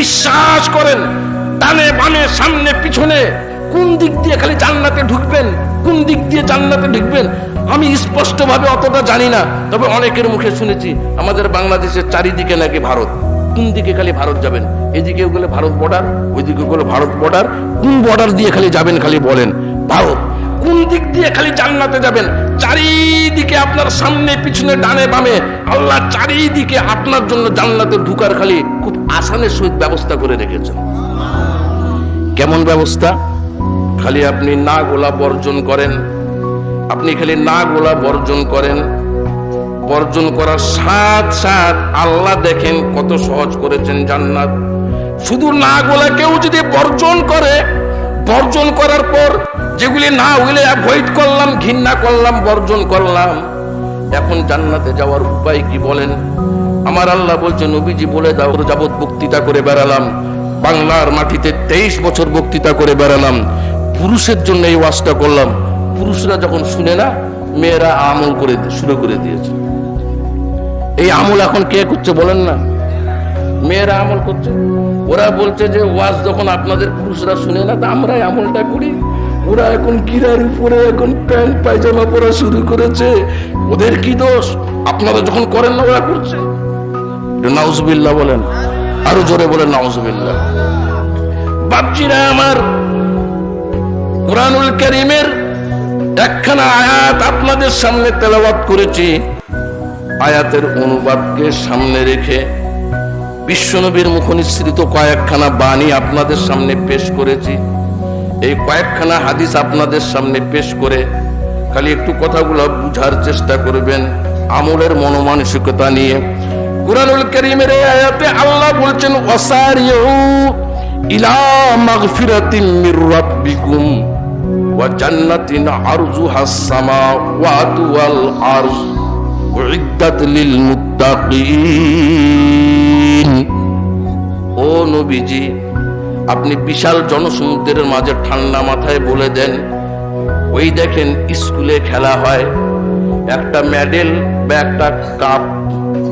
বিশ্বাস করেন, ডানে বামে, সামনে, পিছনে, কোন দিক দিয়ে খালি জান্নাতে ঢুকবেন, কোন দিক দিয়ে জান্নাতে ঢুকবেন, আমি স্পষ্টভাবে অতটা জানি না, তবে অনেকের মুখে শুনেছি, আমাদের বাংলাদেশের চারিদিকে নাকি ভারত, কোন দিকে খালি ভারত যাবেন এদিকে গেলে ভারত বর্ডার ওইদিকে গেলে ভারত বর্ডার কোন বর্ডার দিয়ে খালি যাবেন খালি বলেন, ভারত। দিক দিয়ে খালি জান্নাতে যাবেন। চারিদিকে আপনার সামনে, পিছনে, ডানে, বামে। আল্লাহ চারিদিকে আপনার জন্য জান্নাতে ঢুকার খালি খুব আসানের সহিত ব্যবস্থা করে রেখেছেন। কেমন ব্যবস্থা? খালি আপনি না গোলা বর্জন করেন। আপনি খালি না গোলা বর্জন করেন। বর্জন করার সাথ সাথ আল্লাহ দেখেন কত সহজ করেছেন জান্নাত। শুধু না গোলা কেউ যদি বর্জন করে, বর্জন করার পর যেগুলি না ওগুলি অ্যাভয়েড করলাম, ঘৃণা করলাম, বর্জন করলাম। এখন জান্নাতে যাওয়ার উপায় কি বলেন? আমার আল্লাহ বলছে, নবীজি বলে দাও যাবত বক্তৃতা করে বেড়ালাম। বাংলার মাটিতে তেইশ বছর বক্তৃতা করে বেড়ালাম। পুরুষের জন্য এই ওয়াজটা করলাম। পুরুষরা যখন শুনে না, মেয়েরা আমল করে শুরু করে দিয়েছে। এই আমল এখন কে করছে বলেন না? মেয়েরা আমল করছে। ওরা বলছে যে, ওয়াজ যখন আপনাদের পুরুষরা শুনে না, তা আমরা এই আমলটা করি। ওরা এখন কিরার উপরে এখন প্যান্ট পায়জামা পরা শুরু করেছে। ওদের কি দোষ? আপনারা যখন করেন না, ওরা করছে। নাউজবিল্লাহ বলেন। আরও জোরে বলেন, নাউজবিল্লাহ। বাপজিরা আমার, কোরআনুল করিমের একখানা আয়াত আপনাদের সামনে তেলাওয়াত করেছি। আয়াতের অনুবাদকে সামনে রেখে বিশ্বনবীর মুখনিসৃত কয়েকখানা বাণী আপনাদের সামনে পেশ করেছি। এই কয়েকখানা হাদিস আপনাদের সামনে পেশ করে খালি একটু কথাগুলো বুঝার চেষ্টা করবেন আমলের মনোমানসিকতা নিয়ে। কুরআনুল কারীমের এই আয়াতে আল্লাহ বলছেন, ওয়াসারিউ ইলা মাগফিরাতিন মির রাব্বিকুম ওয়া জান্নাতিন আরজুহাস সামাওয়াতু ওয়াল আরজ উইদ্দাত লিল মুত্তাকিন। ও নবীজি আপনি বিশাল জনসমুদ্রের মাঝে ঠান্ডা মাথায় বলে দেন, ওই দেখেন স্কুলে খেলা হয়। একটা মেডেল বা একটা কাপ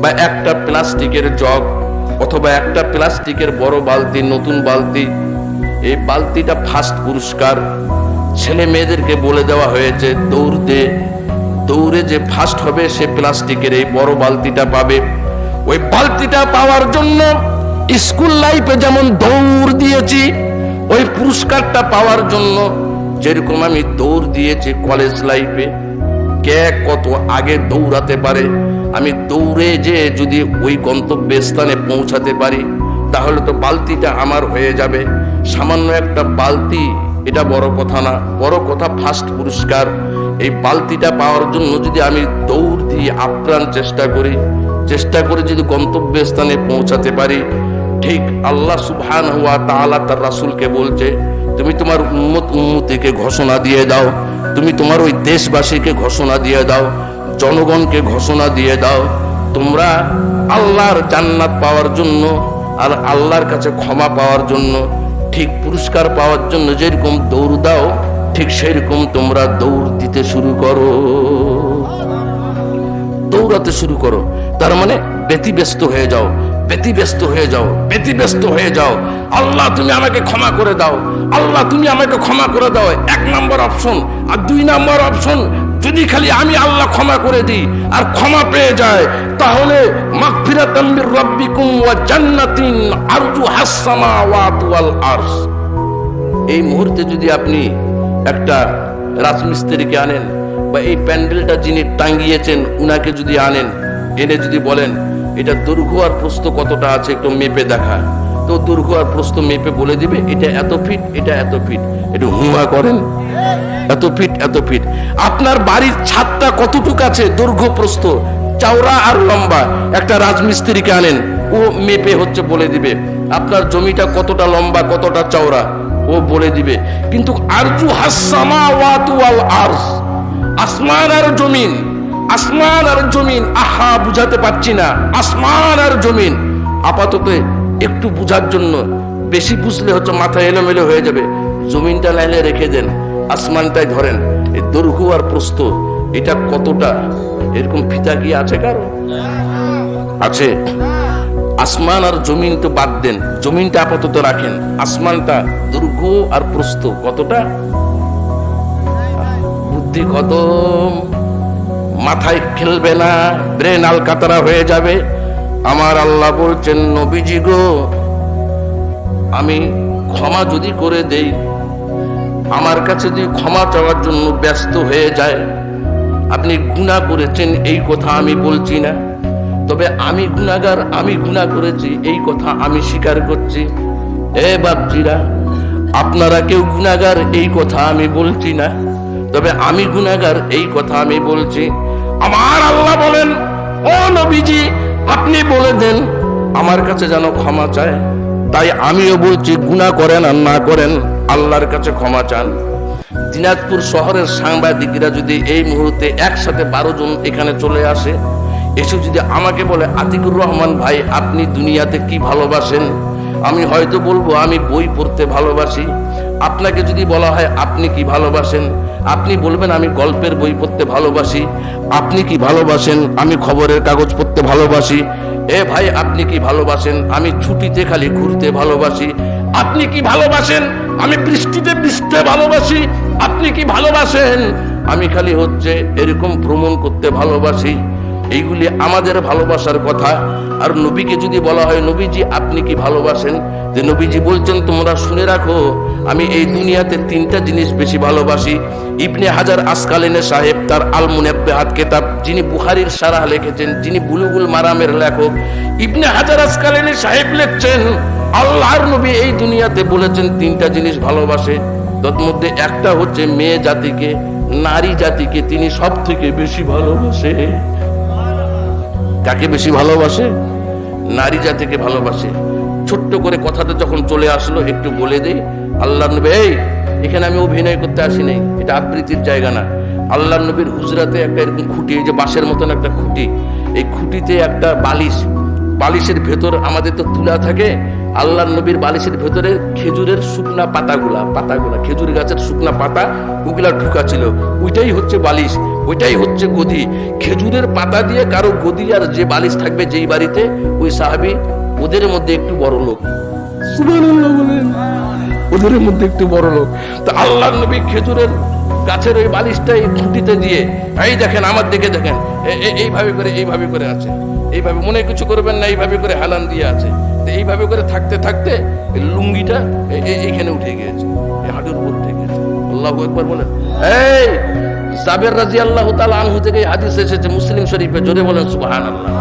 বা একটা প্লাস্টিকের জগ অথবা একটা প্লাস্টিকের বড় বালতি, নতুন বালতি, এই বালতিটা ফার্স্ট পুরস্কার। ছেলে মেয়েদেরকে বলে দেওয়া হয়েছে দৌড় দে দৌড়ে যে ফার্স্ট হবে সে প্লাস্টিকের এই বড় বালতিটা পাবে। ওই বালতিটা পাওয়ার জন্য স্কুল লাইফে যেমন দৌড় দিয়েছি, ওই পুরস্কারটা পাওয়ার জন্য যেরকম আমি দৌড় দিয়েছি কলেজ লাইফে, কে কত আগে দৌড়াতে পারে, আমি দৌড়ে যে যদি ওই গন্তব্য স্থানে পৌঁছাতে পারি, তাহলে তো বালতিটা আমার হয়ে যাবে। সামান্য একটা বালতি, এটা বড় কথা না, বড় কথা ফার্স্ট পুরস্কার। এই বালতিটা পাওয়ার জন্য যদি আমি দৌড় দিয়ে আপ্রাণ চেষ্টা করি, চেষ্টা করে যদি গন্তব্য স্থানে পৌঁছাতে পারি ঠিক আল্লাহ সুবহান হুয়া তাআলা তার রাসুলকে বলছে, তুমি তোমার উম্মত উম্মতিকে ঘোষণা দিয়ে দাও। তুমি তোমার ওই দেশবাসীকে ঘোষণা দিয়ে দাও। জনগণকে ঘোষণা দিয়ে দাও। তোমরা আল্লাহর জান্নাত পাওয়ার জন্য আর আল্লাহর কাছে ক্ষমা পাওয়ার জন্য, ঠিক পুরস্কার পাওয়ার জন্য যেরকম দৌড় দাও, ঠিক সেরকম তোমরা দৌড় দিতে শুরু করো। দৌড়াতে শুরু করো। তার মানে ব্যতিব্যস্ত হয়ে যাও। ব্যতিব্যস্ত হয়ে যাও, ব্যতিব্যস্ত হয়ে যাও। আল্লাহ, তুমি আমাকে ক্ষমা করে দাও। আল্লাহ, তুমি আমাকে ক্ষমা করে দাও। এক নম্বর অপশন আর দুই নম্বর অপশন, যদি খালি আমি আল্লাহ ক্ষমা করে দিই আর ক্ষমা পেয়ে যায়, তাহলে ওয়া জান্নাতিন এই মুহূর্তে যদি আপনি একটা রাজমিস্ত্রিকে আনেন বা এই প্যান্ডেলটা যিনি টাঙ্গিয়েছেন উনাকে যদি আনেন, এনে যদি বলেন এটা দৈর্ঘ্য আর প্রস্থ কতটা আছে একটু মেপে দেখা। তো দৈর্ঘ্য আর প্রস্থ মেপে বলে দিবে, এটা এত ফিট এটা এত ফিট একটু হুমা করেন। এত ফিট এত ফিট আপনার বাড়ির ছাদটা কতটুকু আছে? দৈর্ঘ্য প্রস্থ, চওড়া আর লম্বা। একটা রাজমিস্ত্রিকে আনেন, ও মেপে হচ্ছে বলে দিবে। আপনার জমিটা কতটা লম্বা, কতটা চওড়া, ও বলে দিবে। কিন্তু আরজু হাসামা ওয়াতু আল আরজ আসমান আর জমিন আসমান আর জমিন, আহা, বুঝাতে পারছি না। আসমান আর জমিন। আপাতত একটু বুঝার জন্য বেশি বুঝলে হচ্ছে মাথা এলোমেলো হয়ে যাবে। জমিনটা লাইলে রেখে দেন আসমানটাই ধরেন। এই দৈর্ঘ্য আর প্রস্থ, এটা কতটা? এরকম ফিতা কি আছে কারও? আছে। আসমান আর জমিন তো বাদ দেন। জমিনটা আপাতত রাখেন। আসমানটা দৈর্ঘ্য আর প্রস্থ কতটা? বুদ্ধি কত মাথায় খেলবে না, ব্রেন আলকাতারা হয়ে যাবে। আমার আল্লাহ বলছেন, নবীজি গো, আমি ক্ষমা যদি করে দেই, আমার কাছে যদি ক্ষমা চাওয়ার জন্য ব্যস্ত হয়ে যায়, আপনি গুণা করেছেন, এই কথা আমি বলছি না। তবে আমি গুণাগার, আমি গুণা করেছি, এই কথা আমি স্বীকার করছি। এ বাপজিরা, আপনারা কেউ গুণাগার, এই কথা আমি বলছি না। তবে আমি গুণাগার, এই কথা আমি বলছি। আমার আল্লাহ বলেন, ও নবীজি, আপনি বলে দেন, আমার কাছে যেন ক্ষমা চায়। তাই আমিও বলছি গুণা করেন আর না করেন, আল্লাহর কাছে ক্ষমা চান। দিনাজপুর শহরের সাংবাদিকরা যদি এই মুহূর্তে একসাথে বারো জন এখানে চলে আসে, এসে যদি আমাকে বলে, আতিকুর রহমান ভাই, আপনি দুনিয়াতে কি ভালোবাসেন? আমি হয়তো বলব, আমি বই পড়তে ভালোবাসি। আপনাকে যদি বলা হয়, আপনি কি ভালোবাসেন? আপনি বলবেন, আমি গল্পের বই পড়তে ভালোবাসি। আপনি কি ভালোবাসেন? আমি খবরের কাগজ পড়তে ভালোবাসি। এ ভাই, আপনি কি ভালোবাসেন? আমি ছুটিতে খালি ঘুরতে ভালোবাসি। আপনি কি ভালোবাসেন? আমি বৃষ্টিতে বৃষ্টিতে ভালোবাসি। আপনি কি ভালোবাসেন? আমি খালি হচ্ছে এরকম ভ্রমণ করতে ভালোবাসি। এইগুলি আমাদের ভালোবাসার কথা। আর নবীকে যদি বলা হয়, নবীজি, আপনি কি ভালোবাসেন? যে নবীজি বলছেন, তোমরা শুনে রাখো, আমি এই দুনিয়াতে তিনটা জিনিস বেশি ভালোবাসি। ইবনে হাজার আসকালিনে সাহেব, তার আল মুনাব্বেহাত কেতাব, যিনি বুখারির সারাহ লিখেছেন, যিনি বুলুগুল মারামের লেখক, ইবনে হাজার আসকালিনে সাহেব লিখছেন, আল্লাহর নবী এই দুনিয়াতে বলেছেন, তিনটা জিনিস ভালোবাসে। তার মধ্যে একটা হচ্ছে মেয়ে জাতিকে, নারী জাতিকে তিনি সব থেকে বেশি ভালোবাসে। কাকে বেশি ভালোবাসে? নারী জাতিকে ভালোবাসে। ছোট্ট করে কথাটা যখন চলে আসলো, একটু বলে দেই আল্লাহ নবী, এই, এখানে আমি অভিনয় করতে আসি নাই। এটা আবৃত্তির জায়গা না। আল্লাহ নবীর হুজরাতে একটা এরকম খুঁটি যে বাঁশের মতন একটা খুঁটি, এই খুঁটিতে একটা বালিশ। বালিশের ভেতর আমাদের তো তুলা থাকে আল্লাহ নবীর বালিশের ভেতরে খেজুরের শুকনা পাতাগুলা পাতাগুলা, খেজুর গাছের শুকনা পাতা ওগুলা ঢুকা ছিল ওইটাই হচ্ছে বালিশ, ওইটাই হচ্ছে গদি। খেজুরের পাতা দিয়ে কারও গদি আর যে বালিশ থাকবে যেই বাড়িতে, ওই সাহাবি ওদের মধ্যে একটু বড় লোক। ওদের মধ্যে একটু বড় লোক। তো আল্লাহ নবী খেজুরের গাছের ওই বালিশটা এই খুঁটিতে দিয়ে, এই দেখেন, আমার দিকে দেখেন। এইভাবে করে এইভাবে করে আছে। এইভাবে মনে কিছু করবেন না, এইভাবে করে হালান দিয়ে আছে। তো এইভাবে করে থাকতে থাকতে লুঙ্গিটা এইখানে উঠে গিয়েছে হাঁটুর উপর উঠে গিয়েছে আল্লাহ একবার বলেন, এই জাবের রাজি আল্লাহ আনহু থেকে হাদিস এসেছে মুসলিম শরীফে, জোরে বলেন সুবাহান আল্লাহ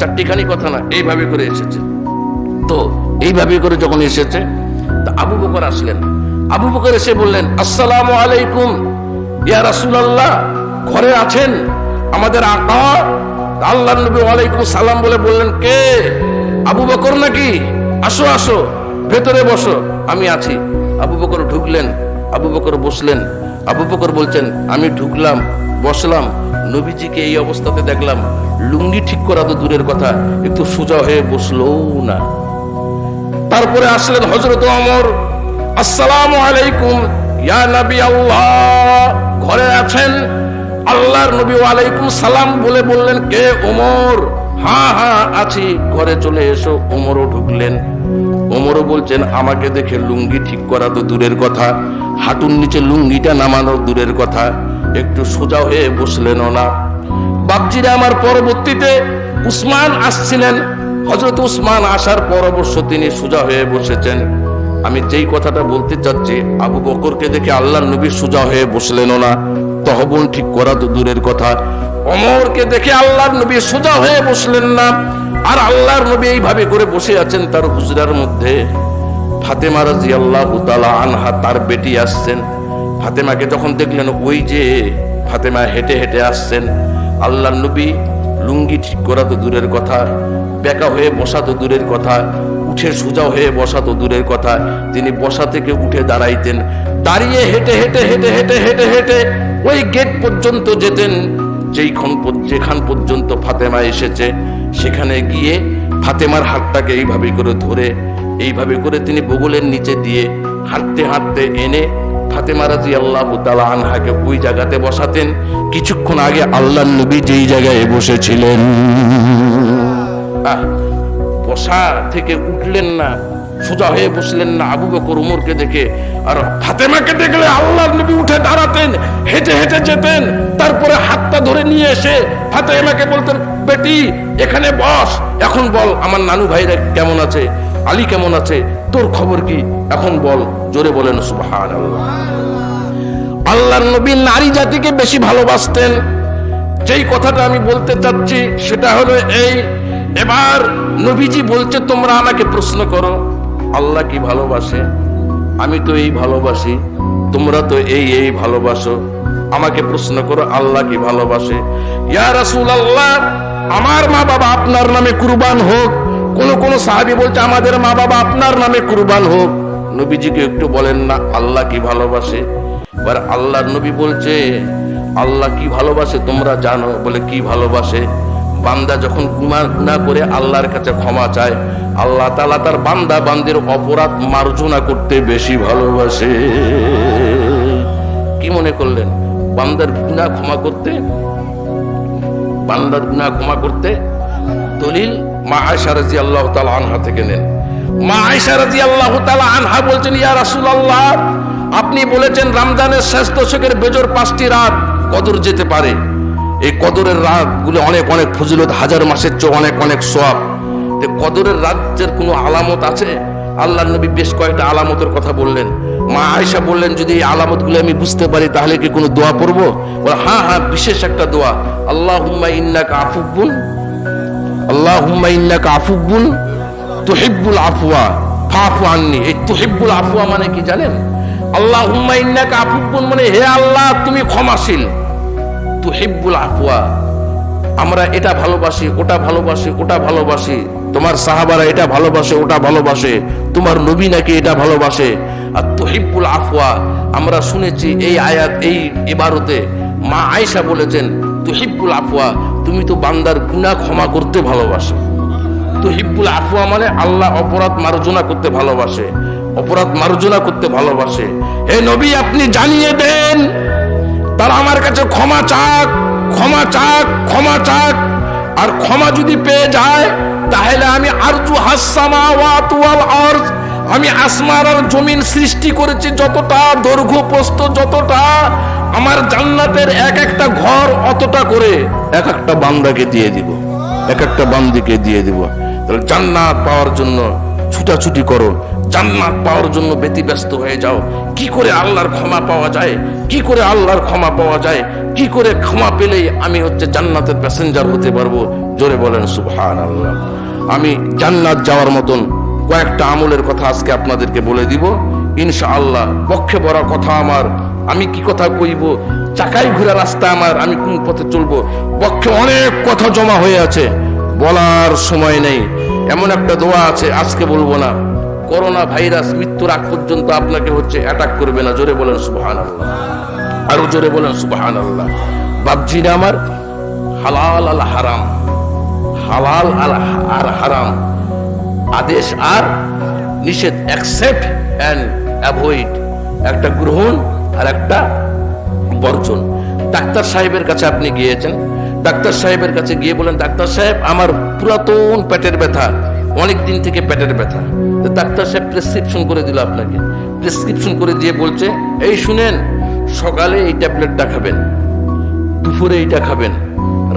চারটিখানি কথা না, এইভাবে করে এসেছে। তো এইভাবে করে যখন এসেছে, তা আবু বকর আসলেন। আবু বকর এসে বললেন, আসসালামু আলাইকুম, ইয়া রাসূলুল্লাহ, ঘরে আছেন? আমাদের আকা আল্লাহ নবী ওয়ালাইকুম সালাম বলে বললেন, কে? আবু বকর নাকি? আসো আসো, ভেতরে বসো, আমি আছি। আবু বকর ঢুকলেন, আবু বকর বসলেন। আবু বকর বলছেন, আমি ঢুকলাম, বসলাম, নবীজিকে এই অবস্থাতে দেখলাম। লুঙ্গি ঠিক করা তো দূরের কথা, একটু সোজা হয়ে বসল না। তারপরে আসলেন হজরত অমর আসসালাম আলাইকুম, ইয়া নবী আল্লাহ। ঘরে আছেন, আল্লাহর নবী ওয়ালাইকুম সালাম বলে বললেন, কে ওমর? হ্যাঁ হা, আছি, ঘরে চলে এসো। ওমরও ঢুকলেন। ওমরও বলছেন, আমাকে দেখে লুঙ্গি ঠিক করা তো দূরের কথা। হাঁটুর নিচে লুঙ্গিটা নামানো দূরের কথা। একটু সোজা হয়ে বসলেনও না বাপজিরা আমার পরবর্তীতে উসমান আসছিলেন। হজরত উসমান আসার পর অবশ্য তিনি সোজা হয়ে বসেছেন। আমি যেই কথাটা বলতে চাচ্ছি, আবু বকরকে দেখে আল্লাহ নবী সোজা হয়ে বসলেনও না তহবন ঠিক করা তো দূরের কথা। অমরকে দেখে আল্লাহর নবী সোজা হয়ে বসলেন না। আর আল্লাহর নবী এইভাবে করে বসে আছেন তার হুজরার মধ্যে। ফাতেমা রাজি আল্লাহ আনহা তার বেটি আসছেন। ফাতেমাকে যখন দেখলেন, ওই যে ফাতেমা হেঁটে হেঁটে আসছেন। আল্লাহ নবী লুঙ্গি ঠিক করা তো দূরের কথা, বেকা হয়ে বসা তো দূরের কথা, উঠে সোজা হয়ে বসা তো দূরের কথা। তিনি বসা থেকে উঠে দাঁড়াইতেন। দাঁড়িয়ে হেঁটে হেঁটে হেঁটে হেঁটে হেঁটে হেঁটে ওই গেট পর্যন্ত যেতেন। যেইক্ষণ যেখান পর্যন্ত ফাতেমা এসেছে, সেখানে গিয়ে ফাতেমার হাতটাকে এইভাবে করে ধরে, এইভাবে করে তিনি বগলের নিচে দিয়ে হাঁটতে হাঁটতে এনে ফাতেমা রাজি আল্লাহ আনহাকে ওই জায়গাতে বসাতেন। কিছুক্ষণ আগে আল্লাহ নবী যেই জায়গায় বসেছিলেন। বসা থেকে উঠলেন না। সোজা হয়ে বসলেন না আবু বকর উমরকে দেখে, আর ফাতেমাকে দেখলে আল্লাহর নবী উঠে দাঁড়াতেন, হেঁটে হেঁটে যেতেন, তারপরে হাতটা ধরে নিয়ে এসে ফাতেমাকে বলতেন, বেটি, এখানে বস, এখন বল, আমার নানু ভাইরা কেমন আছে, আলী কেমন আছে, তোর খবর কি? এখন বল, জোরে বলেন সুবহান আল্লাহ আল্লাহর নবী নারী জাতিকে বেশি ভালোবাসতেন। যেই কথাটা আমি বলতে চাচ্ছি, সেটা হলো এই, এবার নবীজি বলছে, তোমরা আমাকে প্রশ্ন করো। আল্লাহ কি ভালোবাসে? আমি তো এই ভালোবাসি, তোমরা তো এই এই ভালোবাসো। আমাকে প্রশ্ন করো, আল্লাহ কি ভালোবাসে? আল্লাহ আমার মা বাবা আপনার নামে কুরবান হোক। কোন কোন সাহাবী বলছে, আমাদের মা বাবা আপনার নামে কুরবান হোক। নবীজিকে একটু বলেন না, আল্লাহ কি ভালোবাসে? এবার আল্লাহর নবী বলছে, আল্লাহ কি ভালোবাসে তোমরা জানো? বলে, কি ভালোবাসে? বান্দা যখন গুনাহ করে আল্লাহর কাছে ক্ষমা চায়, আল্লাহ তালা তার বান্দা বান্দির অপরাধ মার্জনা করতে বেশি ভালোবাসে। কি মনে করলেন? বান্দার গুনাহ ক্ষমা করতে? বান্দার গুনাহ ক্ষমা করতে দলিল মা আয়সা রাজি আল্লাহ তালা আনহা থেকে নেন। মা আয়সা রাজি আল্লাহ তালা আনহা বলছেন, ইয়া রাসুল আল্লাহ আপনি বলেছেন রমজানের শেষ দশকের বেজর পাঁচটি রাত কদর যেতে পারে। এই কদরের রাতগুলো অনেক অনেক ফজিলত, হাজার মাসের চেয়ে অনেক অনেক সোয়াব। তো কদরের রাজ্যের কোনো আলামত আছে? আল্লাহ নবী বেশ কয়েকটা আলামতের কথা বললেন। মা আয়সা বললেন, যদি এই আলামতগুলো আমি বুঝতে পারি, তাহলে কি কোনো দোয়া পড়ব? হ্যাঁ হ্যাঁ বিশেষ একটা দোয়া। আল্লাহ ইন্নাকা আফুব্বুন আল্লাহুম্মা ইন্নাকা আফুব্বুন তুহিব্বুল আফওয়া ফাফু আননি। এই তুহিব্বুল আফওয়া মানে কি জানেন? আল্লাহুম্মা ইন্নাকা আফুব্বুন মানে হে আল্লাহ, তুমি ক্ষমাশীল। তুহিব্বুল আফওয়া। আমরা এটা ভালোবাসি, ওটা ভালোবাসি ওটা ভালোবাসি। তোমার সাহাবারা এটা ভালোবাসে, ওটা ভালোবাসে। তোমার নবী নাকি এটা ভালোবাসে। আর তুহিব্বুল আফওয়া, আমরা শুনেছি এই আয়াত, এই এবারতে মা আয়েশা বলেছেন, তুহিব্বুল আফওয়া, তুমি তো বান্দার গুনাহ ক্ষমা করতে ভালোবাসো। তুহিব্বুল আফওয়া মানে আল্লাহ অপরাধ মার্জনা করতে ভালোবাসে। অপরাধ মার্জনা করতে ভালোবাসে। হে নবী, আপনি জানিয়ে দেন তারা আমার কাছে ক্ষমা চাক ক্ষমা চাক ক্ষমা চাক। আর ক্ষমা যদি পেয়ে যায়, তাহলে আমি আরজু হাসামা ওয়াল আরজ। আমি আসমার আর জমিন সৃষ্টি করেছি যতটা দৈর্ঘ্য প্রস্থ যতটা, আমার জান্নাতের এক একটা ঘর অতটা করে। এক একটা বান্দাকে দিয়ে দিব, এক একটা বান্দিকে দিয়ে দিব। তাহলে জান্নাত পাওয়ার জন্য ছুটাছুটি করো। জান্নাত পাওয়ার জন্য ব্যতিব্যস্ত হয়ে যাও। কি করে আল্লাহর ক্ষমা পাওয়া যায়? কি করে আল্লাহর ক্ষমা পাওয়া যায়? কি করে ক্ষমা পেলেই আমি হচ্ছে জান্নাতের প্যাসেঞ্জার হতে পারব? জোরে বলেন সুবহান আল্লাহ আমি জান্নাত যাওয়ার মতন কয়েকটা আমলের কথা আজকে আপনাদেরকে বলে দিব। ইনশাআল্লাহ, পক্ষে বড় কথা আমার। আমি কি কথা কইব? চাকাই ঘোরা রাস্তা আমার। আমি কোন পথে চলবো? পক্ষে অনেক কথা জমা হয়ে আছে। বলার সময় নেই। এমন একটা দোয়া আছে, আজকে বলব না। করোনা ভাইরাস মৃত্যুর আগ পর্যন্ত আপনাকে হচ্ছে অ্যাটাক করবে না। জোরে বলেন সুবহান আল্লাহ আরও জোরে বলেন সুবহান আল্লাহ বাবজিরা আমার, হালাল আল হারাম। হালাল আল আর হারাম। আদেশ আর নিষেধ অ্যাকসেপ্ট অ্যান্ড অ্যাভয়েড একটা গ্রহণ আর একটা বর্জন। ডাক্তার সাহেবের কাছে আপনি গিয়েছেন। ডাক্তার সাহেবের কাছে গিয়ে বলেন ডাক্তার সাহেব, আমার পুরাতন পেটের ব্যথা অনেক দিন থেকে পেটের ব্যথা। ডাক্তার সাহেব প্রেসক্রিপশন করে দিল আপনাকে। প্রেসক্রিপশন করে দিয়ে বলছে, এই শুনেন, সকালে এই ট্যাবলেটটা খাবেন, দুপুরে এইটা খাবেন,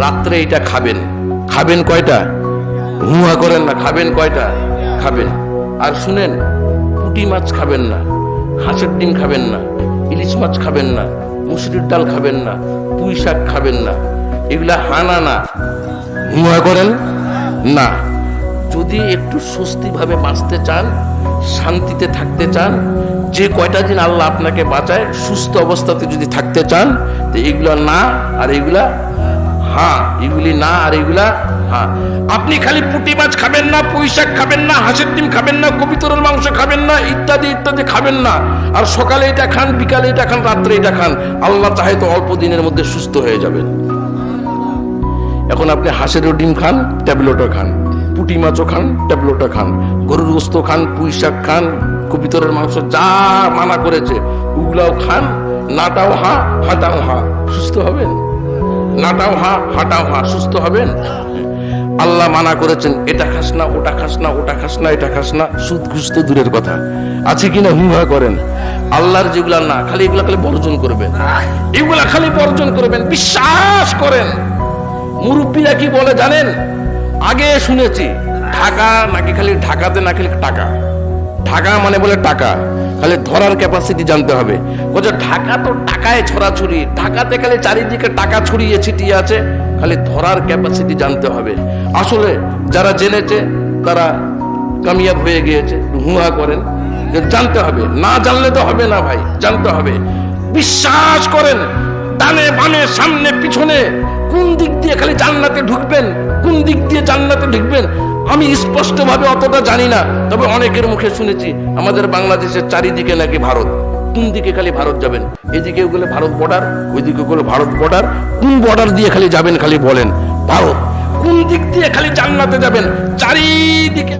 রাত্রে এইটা খাবেন। খাবেন কয়টা? হুহা করেন না, খাবেন কয়টা? খাবেন। আর শুনেন, পুঁটি মাছ খাবেন না, হাঁসের ডিম খাবেন না, ইলিশ মাছ খাবেন না, মুসুরির ডাল খাবেন না পুঁই শাক খাবেন না এগুলা হানা না। হুয়া করেন? না। যদি একটু স্বস্তিভাবে বাঁচতে চান শান্তিতে থাকতে চান যে কয়টা দিন আল্লাহ আপনাকে বাঁচায় সুস্থ অবস্থাতে যদি থাকতে চান তো এগুলা না আর এগুলা হ্যাঁ এগুলি না আর এগুলা হ্যাঁ আপনি খালি পুঁটি মাছ খাবেন না পুঁই শাক খাবেন না হাঁসের ডিম খাবেন না কবিতরের মাংস খাবেন না ইত্যাদি ইত্যাদি খাবেন না। আর সকালে এটা খান বিকালে এটা খান রাত্রে এটা খান আল্লাহ চাহে তো অল্প দিনের মধ্যে সুস্থ হয়ে যাবেন। এখন আপনি হাঁসেরও ডিম খান, ট্যাবলেটও খান। পুঁটি মাছও খান, ট্যাবলেটও খান। গরুর গোস্ত খান, পুঁই শাক খান, কবিতরের মাংস যা মানা করেছে ওগুলাও খান, নাটাও হা, হাঁটাও হা। সুস্থ হবেন? নাটাও হা, হাঁটাও হা, সুস্থ হবেন? আল্লাহ মানা করেছেন, এটা খাস না, ওটা খাস না, ওটা খাস না, এটা খাস না। সুদ ঘুষ তো দূরের কথা। আছে কিনা হুহা করেন? আল্লাহর যেগুলা না, খালি এগুলা খালি বর্জন করবেন। এগুলা খালি বর্জন করবেন, বিশ্বাস করেন। মুরব্বীরা কি বলে জানেন? আগে শুনেছি, ঢাকা নাকি খালি ঢাকাতে না খালি টাকা। ঢাকা মানে বলে টাকা, খালি ধরার ক্যাপাসিটি জানতে হবে। বলছে, ঢাকা তো টাকায় ছড়াছড়ি ঢাকাতে খালি চারিদিকে টাকা ছড়িয়ে ছিটিয়ে আছে, খালি ধরার ক্যাপাসিটি জানতে হবে। আসলে যারা জেনেছে, তারা কামিয়াব হয়ে গিয়েছে, হুহা করেন। জানতে হবে, না জানলে তো হবে না ভাই, জানতে হবে। বিশ্বাস করেন, ডানে বামে, সামনে, পিছনে কোন দিক দিয়ে খালি জান্নাতে ঢুকবেন? কোন দিক দিয়ে জান্নাতে ঢুকবেন? আমি স্পষ্টভাবে অতটা জানি না, তবে অনেকের মুখে শুনেছি আমাদের বাংলাদেশের চারিদিকে নাকি ভারত। কোন দিকে খালি ভারত যাবেন? এদিকে গেলে ভারত বর্ডার ওইদিকে গেলে ভারত বর্ডার কোন বর্ডার দিয়ে খালি যাবেন খালি বলেন? ভারত, কোন দিক দিয়ে খালি জান্নাতে যাবেন? চারিদিকে